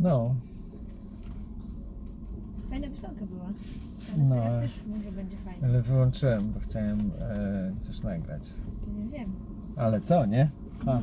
No, Fajna piosenka była. Ale No, teraz ale- też może będzie ale wyłączyłem, bo chciałem e, coś nagrać. Nie wiem. Ale co, nie? A.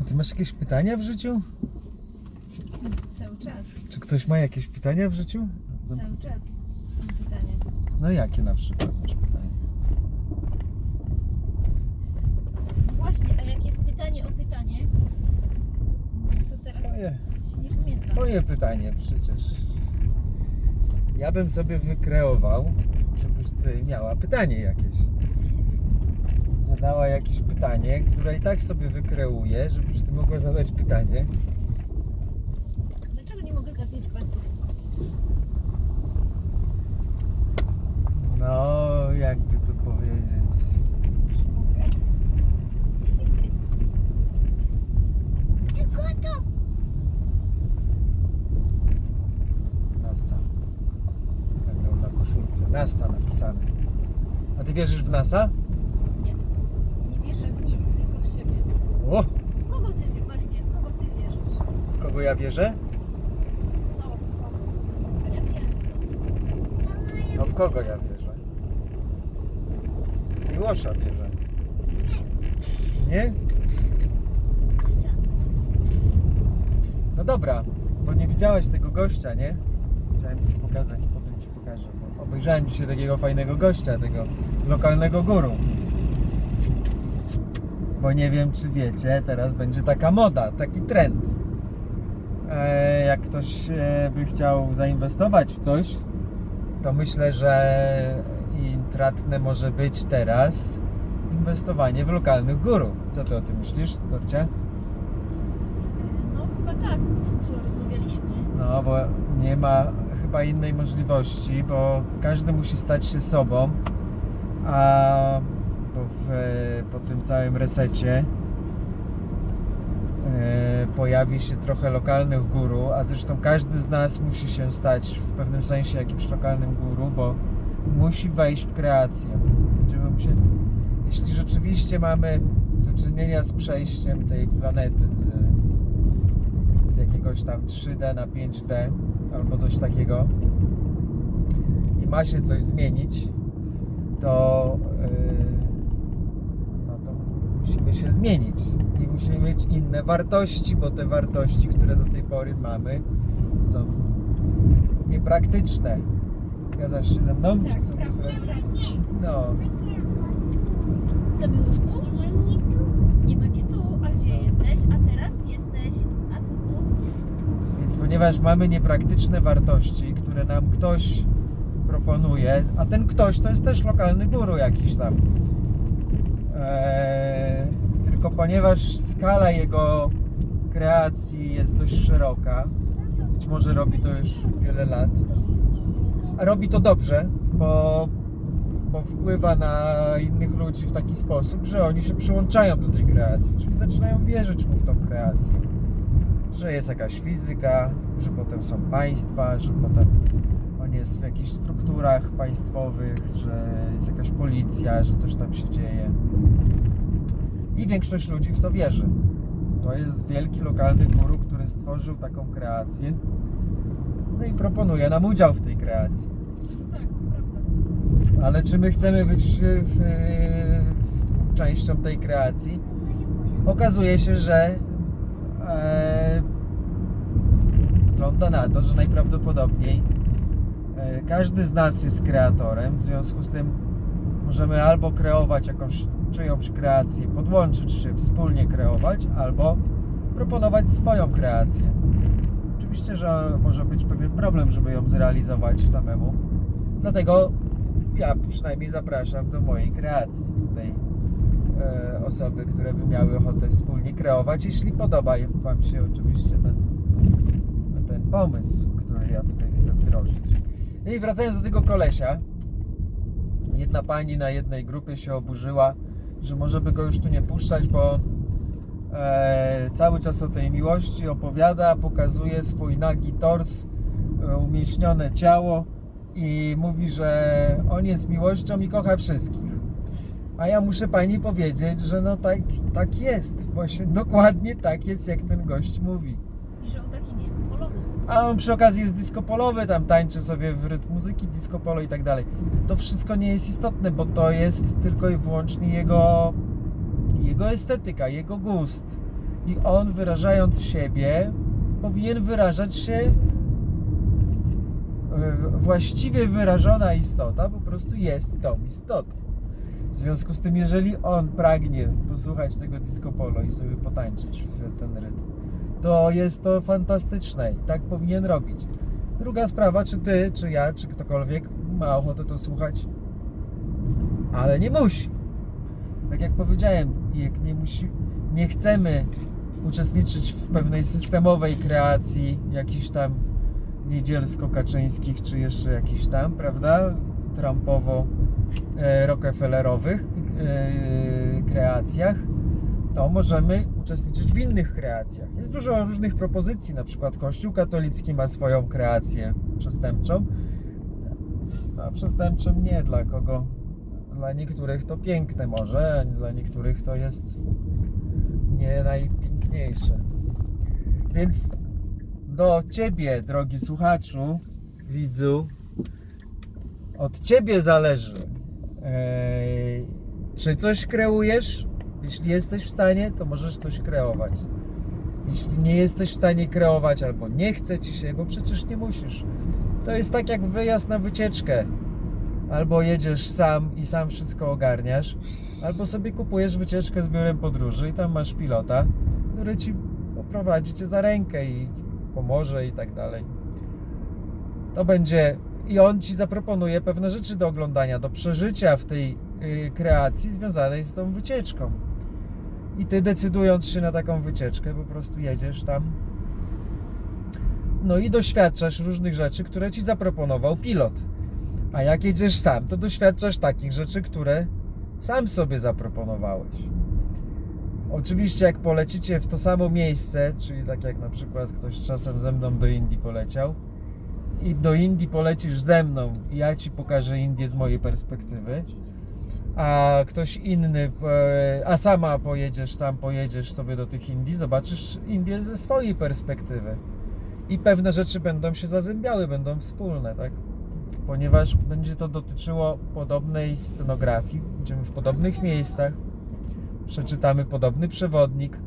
A ty masz jakieś pytania w życiu? Cały czas. Czy ktoś ma jakieś pytania w życiu? Zam- Cały czas są pytania. No jakie na przykład masz pytania? Właśnie, a jak jest pytanie o pytanie, teraz Moje, pytanie przecież. Ja bym sobie wykreował, żebyś ty miała pytanie jakieś. Zadała jakieś pytanie, które i tak sobie wykreuje, żebyś ty mogła zadać pytanie. Dlaczego nie mogę zapiąć pasów? No, jakby to powiedzieć. Tylko to. NASA. Tak miał na koszulce. NASA napisane. A ty wierzysz w NASA? Nie. Nie wierzę w nic, tylko w siebie. O! W kogo ty wie- właśnie, w kogo ty wierzysz? W kogo ja wierzę? Co? W kogo? A ja wiem. No w kogo ja wierzę? W Miłosza wierzę. Nie? No dobra, bo nie widziałeś tego gościa, nie? Chciałem ci pokazać, potem ci pokażę. Obejrzałem dzisiaj takiego fajnego gościa, tego lokalnego guru. Bo nie wiem, czy wiecie, teraz będzie taka moda, taki trend. E, jak ktoś e, by chciał zainwestować w coś, to myślę, że intratne może być teraz inwestowanie w lokalnych guru. Co ty o tym myślisz, Dorcia? No chyba tak, co rozmawialiśmy. No, bo nie ma chyba innej możliwości, bo każdy musi stać się sobą, a w, po tym całym resecie e, pojawi się trochę lokalnych guru, a zresztą każdy z nas musi się stać w pewnym sensie jakimś lokalnym guru, bo musi wejść w kreację. Będziemy musieli, jeśli rzeczywiście mamy do czynienia z przejściem tej planety z, z jakiegoś tam 3D na 5D albo coś takiego i ma się coś zmienić, to, yy, no to musimy się zmienić i musimy mieć inne wartości, bo te wartości, które do tej pory mamy, są niepraktyczne. Zgadzasz się ze mną? Tak, są prawda. No, Co Miłuszku? Nie mam tu. Nie macie tu, a gdzie jesteś? A teraz jesteś, a tu tu. Więc ponieważ mamy niepraktyczne wartości, które nam ktoś proponuje, a ten ktoś to jest też lokalny guru jakiś tam. Eee, tylko ponieważ skala jego kreacji jest dość szeroka, być może robi to już wiele lat, a robi to dobrze, bo, bo wpływa na innych ludzi w taki sposób, że oni się przyłączają do tej kreacji, czyli zaczynają wierzyć mu w tą kreację że jest jakaś fizyka, że potem są państwa, że potem on jest w jakichś strukturach państwowych, że jest jakaś policja, że coś tam się dzieje. I większość ludzi w to wierzy. To jest wielki lokalny guru, który stworzył taką kreację. No i proponuje nam udział w tej kreacji. Tak, to prawda. Ale czy my chcemy być w, w, w, częścią tej kreacji? Okazuje się, że e, wygląda na to, że najprawdopodobniej e, każdy z nas jest kreatorem, w związku z tym możemy albo kreować jakąś czyjąś kreację, podłączyć się, wspólnie kreować, albo proponować swoją kreację. Oczywiście, że może być pewien problem, żeby ją zrealizować samemu. Dlatego ja przynajmniej zapraszam do mojej kreacji tutaj e, osoby, które by miały ochotę wspólnie kreować, jeśli podoba Wam się oczywiście ten, ten pomysł, który ja tutaj chcę wdrożyć. I wracając do tego kolesia, jedna pani na jednej grupie się oburzyła, że może by go już tu nie puszczać, bo e, cały czas o tej miłości opowiada, pokazuje swój nagi tors, e, umieśnione ciało i mówi, że on jest miłością i kocha wszystkich. A ja muszę pani powiedzieć, że no tak, tak jest. Właśnie dokładnie tak jest, jak ten gość mówi. I że on taki disco polowy. A on przy okazji jest disco polowy, tam tańczy sobie w rytm muzyki disco polo i tak dalej. To wszystko nie jest istotne, bo to jest tylko i wyłącznie jego, jego estetyka, jego gust. I on wyrażając siebie, powinien wyrażać się e, właściwie wyrażona istota po prostu jest tą istotą. W związku z tym, jeżeli on pragnie posłuchać tego disco polo i sobie potańczyć w ten rytm, to jest to fantastyczne i tak powinien robić. Druga sprawa, czy ty, czy ja, czy ktokolwiek ma ochotę to słuchać, ale nie musi. Tak jak powiedziałem, jak nie musi, nie chcemy uczestniczyć w pewnej systemowej kreacji jakichś tam niedzielsko-kaczyńskich, czy jeszcze jakichś tam, prawda, Trumpowo-Rockefellerowych e, kreacjach, to możemy uczestniczyć w innych kreacjach. Jest dużo różnych propozycji, na przykład Kościół katolicki ma swoją kreację przestępczą, a przestępczą nie dla kogo. Dla niektórych to piękne może, a dla niektórych to jest nie najpiękniejsze. Więc do Ciebie, drogi słuchaczu, widzu, od Ciebie zależy, eee, czy coś kreujesz. Jeśli jesteś w stanie, to możesz coś kreować. Jeśli nie jesteś w stanie kreować albo nie chce Ci się, bo przecież nie musisz. To jest tak jak wyjazd na wycieczkę. Albo jedziesz sam i sam wszystko ogarniasz, albo sobie kupujesz wycieczkę z biurem podróży i tam masz pilota, który Ci poprowadzi Cię za rękę i pomoże i tak dalej. To będzie i on ci zaproponuje pewne rzeczy do oglądania, do przeżycia w tej y, kreacji związanej z tą wycieczką. I ty decydując się na taką wycieczkę, po prostu jedziesz tam. No i doświadczasz różnych rzeczy, które ci zaproponował pilot. A jak jedziesz sam, to doświadczasz takich rzeczy, które sam sobie zaproponowałeś. Oczywiście, jak polecicie w to samo miejsce, czyli tak jak na przykład ktoś czasem ze mną do Indii poleciał, i do Indii polecisz ze mną i ja ci pokażę Indię z mojej perspektywy, a ktoś inny, e, a sama pojedziesz, sam pojedziesz sobie do tych Indii, zobaczysz Indię ze swojej perspektywy. I pewne rzeczy będą się zazębiały, będą wspólne, tak? Ponieważ będzie to dotyczyło podobnej scenografii, będziemy w podobnych miejscach, przeczytamy podobny przewodnik,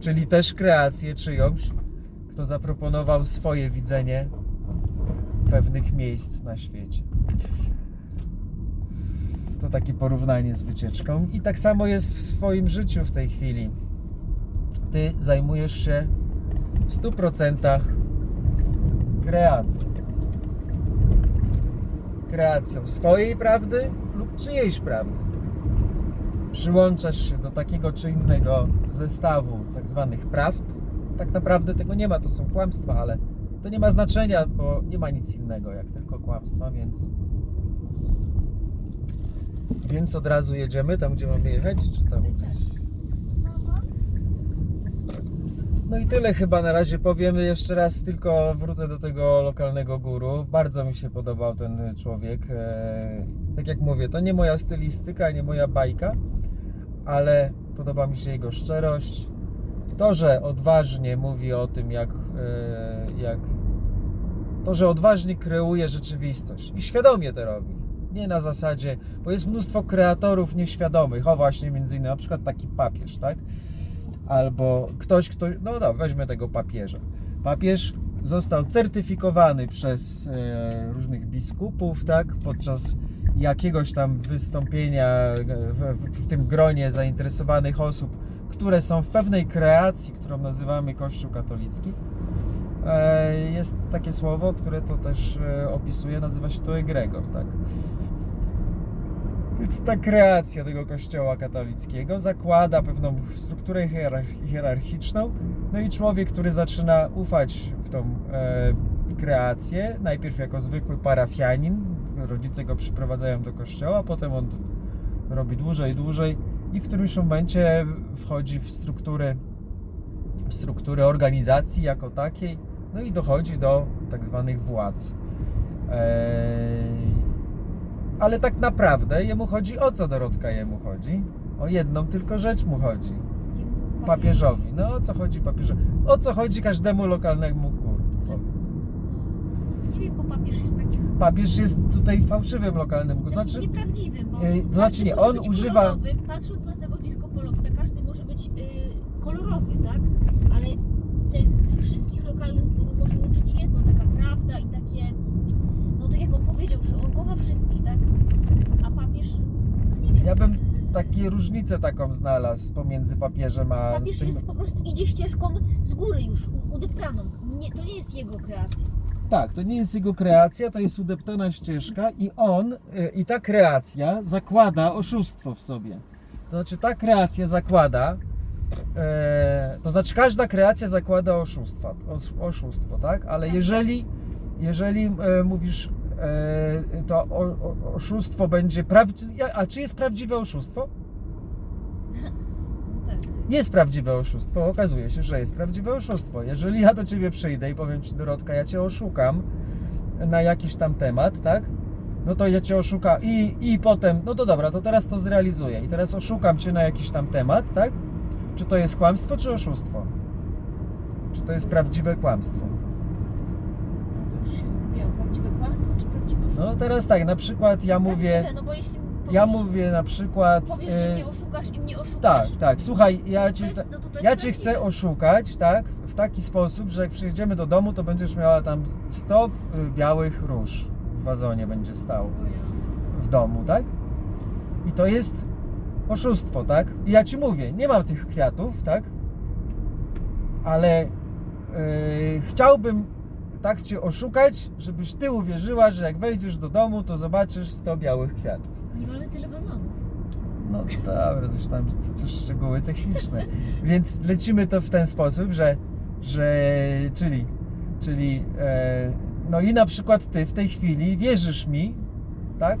czyli też kreację czyjąś, kto zaproponował swoje widzenie pewnych miejsc na świecie. To takie porównanie z wycieczką. I tak samo jest w Twoim życiu w tej chwili. Ty zajmujesz się w 100% kreacją. Kreacją swojej prawdy lub czyjejś prawdy. Przyłączasz się do takiego czy innego zestawu tak zwanych prawd. Tak naprawdę tego nie ma, to są kłamstwa, ale to nie ma znaczenia, bo nie ma nic innego jak tylko kłamstwa, więc więc od razu jedziemy tam, gdzie mamy jechać, czy tam gdzieś? No i tyle chyba na razie powiemy. Jeszcze raz tylko wrócę do tego lokalnego guru. Bardzo mi się podobał ten człowiek. E, Tak jak mówię, to nie moja stylistyka, nie moja bajka, ale podoba mi się jego szczerość. To, że odważnie mówi o tym, jak, e, jak to, że odważnie kreuje rzeczywistość i świadomie to robi. Nie na zasadzie, bo jest mnóstwo kreatorów nieświadomych. O właśnie, między innymi na przykład taki papież, tak? Albo ktoś, kto, no no, weźmy tego papieża. Papież został certyfikowany przez e, różnych biskupów, tak? Podczas jakiegoś tam wystąpienia w, w, w tym gronie zainteresowanych osób, które są w pewnej kreacji, którą nazywamy Kościół katolicki. E, jest takie słowo, które to też e, opisuje, nazywa się to egregor, tak? Więc ta kreacja tego kościoła katolickiego zakłada pewną strukturę hierarch- hierarchiczną, no i człowiek, który zaczyna ufać w tą e, kreację, najpierw jako zwykły parafianin, rodzice go przyprowadzają do kościoła, potem on robi dłużej, dłużej i w którymś momencie wchodzi w struktury, w struktury organizacji jako takiej, no i dochodzi do tak zwanych władz. Eee, Ale tak naprawdę jemu chodzi o co Dorotka jemu chodzi? O jedną tylko rzecz mu chodzi. Papieżowi. No o co chodzi papieżowi? O co chodzi każdemu lokalnemu guru? Powiedz. Nie wiem, bo papież jest taki Papież jest tutaj fałszywym lokalnym guru. Znaczy, nieprawdziwy, bo Yy, to znaczy nie, on używa-. Patrząc na tego diskopolowca, każdy może być yy, kolorowy, tak? Ale tych wszystkich lokalnych guru może łączyć jedno, taka prawda i takie, no tak jak on kocha wszystkich, tak? A papież, no nie wiem. Ja bym takie różnicę taką znalazł pomiędzy papieżem a Papież tym... jest po prostu idzie ścieżką z góry już, udeptaną. Nie, to nie jest jego kreacja. Tak, to nie jest jego kreacja, to jest udeptana ścieżka i on, y, i ta kreacja zakłada oszustwo w sobie. To znaczy ta kreacja zakłada, e, to znaczy każda kreacja zakłada oszustwa, os, oszustwo, tak? Ale jeżeli, jeżeli e, mówisz, e, to o, o, oszustwo będzie prawdziwe, a czy jest prawdziwe oszustwo? No. Jest prawdziwe oszustwo, okazuje się, że jest prawdziwe oszustwo. Jeżeli ja do ciebie przyjdę i powiem ci, Dorotka, ja cię oszukam na jakiś tam temat, tak? No to ja cię oszukam i, i potem, no to dobra, to teraz to zrealizuję. I teraz oszukam cię na jakiś tam temat, tak? Czy to jest kłamstwo, czy oszustwo? Czy to jest prawdziwe kłamstwo? A to już się zgubiło. Prawdziwe kłamstwo czy prawdziwe oszustwo? No teraz tak, na przykład ja mówię, Prawdziwe, no bo jeśli ja mówię na przykład... Powiesz, że y, mnie oszukasz i mnie tak, oszukasz. tak, słuchaj, ja cię... jest- no Ja cię chcę oszukać, tak? W taki sposób, że jak przyjedziemy do domu, to będziesz miała tam 100 y, białych róż w wazonie będzie ja. w domu, tak? I to jest oszustwo, tak? I ja ci mówię, nie mam tych kwiatów, tak? Ale yy, chciałbym tak cię oszukać, żebyś ty uwierzyła, że jak wejdziesz do domu, to zobaczysz 100 białych kwiatów. Nie mamy tyle wazonów. No dobra, coś tam, coś szczegóły techniczne. Więc lecimy to w ten sposób, że, że czyli, czyli e, no i na przykład ty w tej chwili wierzysz mi, tak?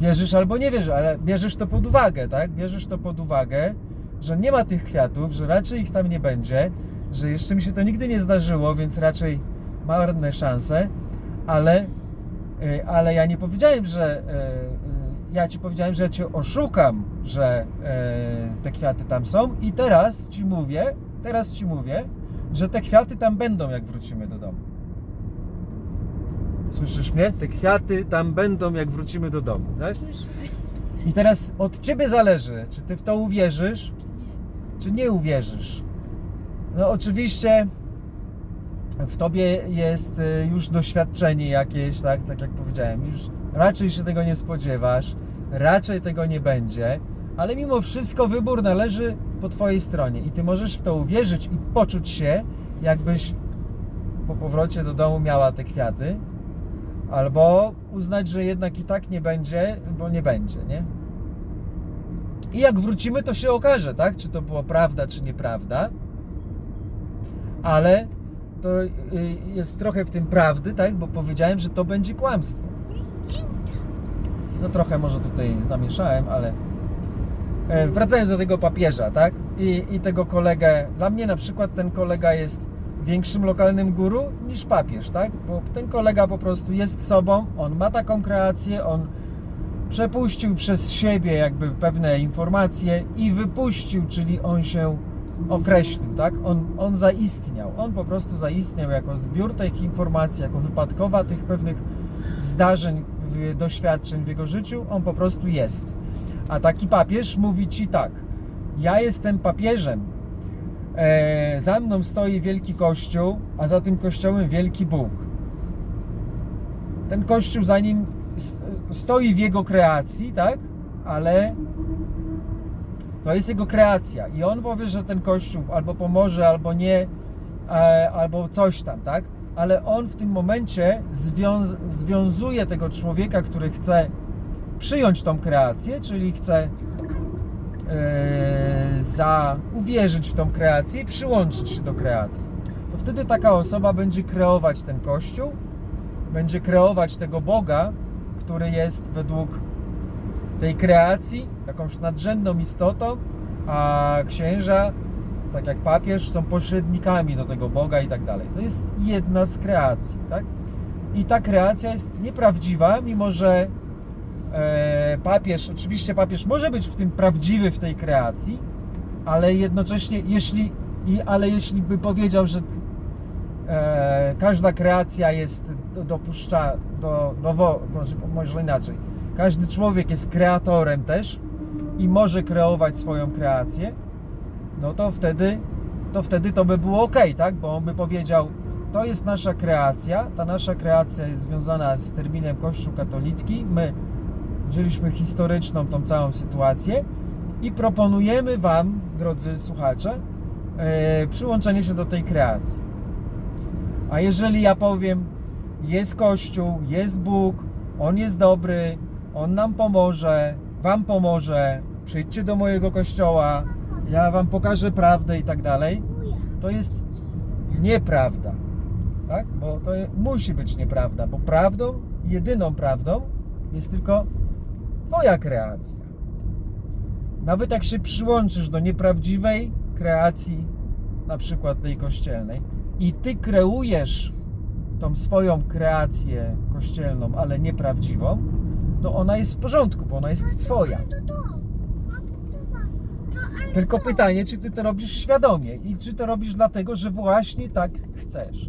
Wierzysz albo nie wierzysz, ale bierzesz to pod uwagę, tak? Bierzesz to pod uwagę, że nie ma tych kwiatów, że raczej ich tam nie będzie, że jeszcze mi się to nigdy nie zdarzyło, więc raczej marne szanse, ale E, ale ja nie powiedziałem, że e, e, ja ci powiedziałem, że cię oszukam, że te kwiaty tam są i teraz ci mówię, teraz ci mówię, że te kwiaty tam będą, jak wrócimy do domu. Słyszysz mnie? Te kwiaty tam będą, jak wrócimy do domu, tak? I teraz od ciebie zależy, czy ty w to uwierzysz, czy nie uwierzysz. No oczywiście w tobie jest y, już doświadczenie jakieś, tak, tak jak powiedziałem, już raczej się tego nie spodziewasz, raczej tego nie będzie, ale mimo wszystko wybór należy po twojej stronie i ty możesz w to uwierzyć i poczuć się, jakbyś po powrocie do domu miała te kwiaty, albo uznać, że jednak i tak nie będzie, bo nie będzie, nie? I jak wrócimy, to się okaże, tak? Czy to było prawda, czy nieprawda. Ale to y, jest trochę w tym prawdy, tak? Bo powiedziałem, że to będzie kłamstwo. No trochę może tutaj namieszałem, ale e, wracając do tego papieża, tak? I, I tego kolegę, dla mnie na przykład ten kolega jest większym lokalnym guru niż papież, tak? Bo ten kolega po prostu jest sobą, on ma taką kreację, on przepuścił przez siebie jakby pewne informacje i wypuścił, czyli on się określił, tak? On, on zaistniał, on po prostu zaistniał jako zbiór tych informacji, jako wypadkowa tych pewnych zdarzeń, doświadczeń w jego życiu, on po prostu jest. A taki papież mówi ci tak, ja jestem papieżem, e, za mną stoi wielki kościół, a za tym kościołem wielki Bóg ten kościół za nim stoi w jego kreacji, tak? Ale to jest jego kreacja i on powie, że ten kościół albo pomoże, albo nie, e, albo coś tam, tak? Ale on w tym momencie związ związuje tego człowieka, który chce przyjąć tą kreację, czyli chce e, za uwierzyć w tą kreację i przyłączyć się do kreacji. To wtedy taka osoba będzie kreować ten kościół, będzie kreować tego Boga, który jest według tej kreacji jakąś nadrzędną istotą, a księża, tak jak papież, są pośrednikami do tego Boga i tak dalej. To jest jedna z kreacji, tak? I ta kreacja jest nieprawdziwa, mimo że e, papież, oczywiście papież może być w tym prawdziwy w tej kreacji, ale jednocześnie, jeśli, i, ale jeśli by powiedział, że e, każda kreacja jest do- dopuszcza do, do może, może inaczej, każdy człowiek jest kreatorem też i może kreować swoją kreację, no to wtedy to wtedy to by było ok, tak? Bo on by powiedział, to jest nasza kreacja, ta nasza kreacja jest związana z terminem Kościół katolicki, my wzięliśmy historyczną tą całą sytuację i proponujemy Wam, drodzy słuchacze, e, przyłączenie się do tej kreacji. A jeżeli ja powiem, jest Kościół, jest Bóg, On jest dobry, On nam pomoże, Wam pomoże, przyjdźcie do mojego kościoła, ja Wam pokażę prawdę i tak dalej, to jest nieprawda. Tak? Bo to musi być nieprawda, bo prawdą, jedyną prawdą jest tylko Twoja kreacja. Nawet jak się przyłączysz do nieprawdziwej kreacji, na przykład tej kościelnej, i Ty kreujesz tą swoją kreację kościelną, ale nieprawdziwą, to ona jest w porządku, bo ona jest Twoja. Tylko pytanie, czy ty to robisz świadomie i czy to robisz dlatego, że właśnie tak chcesz.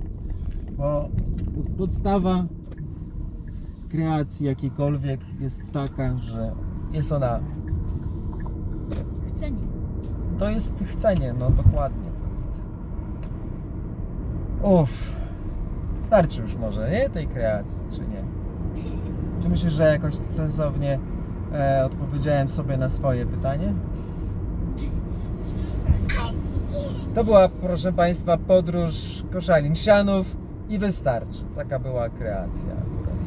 Bo podstawa kreacji jakiejkolwiek jest taka, że jest ona, Chcenie. to jest chcenie, no dokładnie to jest. Uff, starczy już może, nie? Tej kreacji, czy nie? Czy myślisz, że jakoś sensownie e, odpowiedziałem sobie na swoje pytanie? To była, proszę Państwa, podróż Koszalin Sianów i wystarczy. Taka była kreacja. akurat.